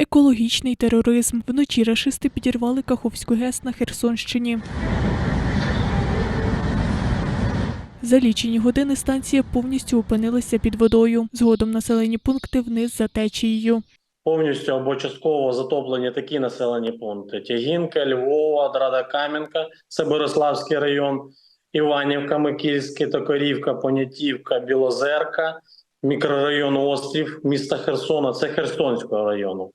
Екологічний тероризм. Вночі рашисти підірвали Каховську ГЕС на Херсонщині. За лічені години станція повністю опинилася під водою. Згодом населені пункти вниз за течією. повністю або частково затоплені такі населені пункти: Тягінка, Львова, Драда Кам'янка, це Бориславський район, Іванівка, Микільське, Токарівка, Понятівка, Білозерка, мікрорайон Острів, міста Херсона, це Херсонського району.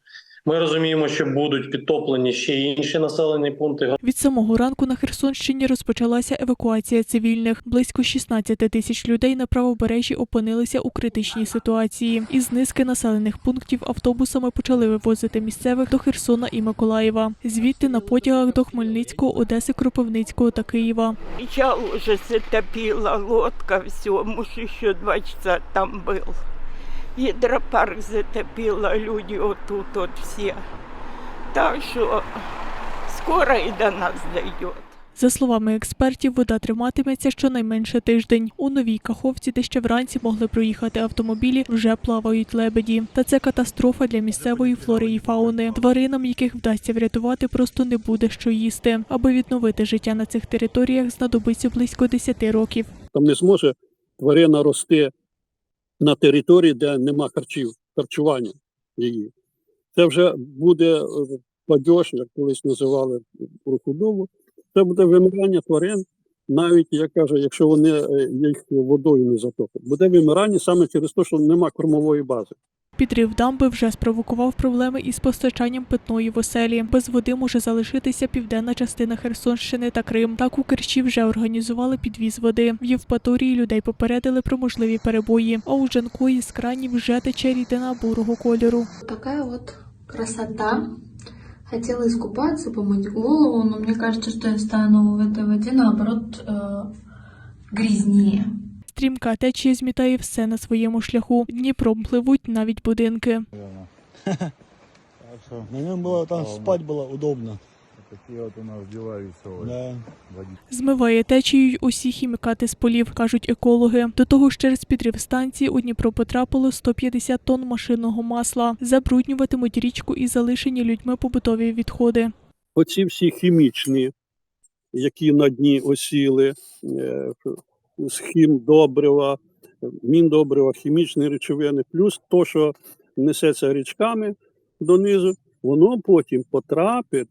Ми розуміємо, що будуть підтоплені ще й інші населені пункти. Від самого ранку на Херсонщині розпочалася евакуація цивільних. Близько 16 тисяч людей на правобережжі опинилися у критичній ситуації. Із низки населених пунктів автобусами почали вивозити місцевих до Херсона і Миколаєва. Звідти на потягах до Хмельницького, Одеси, Кропивницького та Києва. Я уже затопила лодка, все, муж еще два часа там был. Гидропарк затопила, люди вот тут вот все. Так что скоро и до нас дойдет. За словами експертів, вода триматиметься щонайменше тиждень. У новій каховці, де ще вранці могли проїхати автомобілі, вже плавають лебеді. Та це катастрофа для місцевої флори і фауни. Тваринам, яких вдасться врятувати, просто не буде що їсти. Аби відновити життя на цих територіях, знадобиться близько 10 років. Там не зможе тварина рости на території, де нема харчів, харчування її. Це вже буде падьош, як колись називали худобу. Це буде вимирання тварин, навіть я кажу, якщо вони е, їх водою не затопить. Буде вимирання саме через те, що нема кормової бази. Підрив дамби вже спровокував проблеми із постачанням питної в оселі. Без води може залишитися південна частина Херсонщини та Крим. Так у Керчі вже організували підвіз води. В Євпаторії людей попередили про можливі перебої. А у Джанкої з кранів вже тече рідина бурого кольору. Такая вот красота. Хотела искупаться, помыть голову, но мне кажется, что я стану в этой воде, наоборот, э, грязнее. Стрімка течія змітає все на своєму шляху. Дніпром пливуть навіть будинки. Так что на нем было там спать было удобно. Такие вот у нас дела веселые. Да. Водить. Змиває течією усі хімікати з полів, кажуть екологи. До того ж, через підрив станції у Дніпро потрапило 150 тонн машинного масла. Забруднюватимуть річку і залишені людьми побутові відходи. Оці всі хімічні, які на дні осіли, е, добрива, міндобрива, хімічні речовини, плюс то, що несеться річками донизу, воно потім потрапить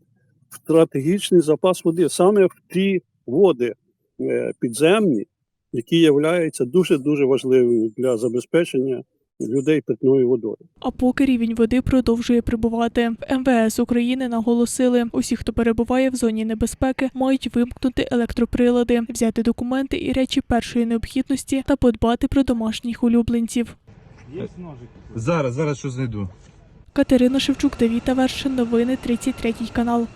в стратегічний запас води, саме в ті води е, підземні, які являються дуже-дуже важливими для забезпечення людей питною водою. А поки рівень води продовжує прибувати. В МВС України наголосили, усі, хто перебуває в зоні небезпеки, мають вимкнути електроприлади, взяти документи і речі першої необхідності та подбати про домашніх улюбленців. Зараз, зараз що знайду. Катерина Шевчук, Давіта Вершин, новини 33 канал.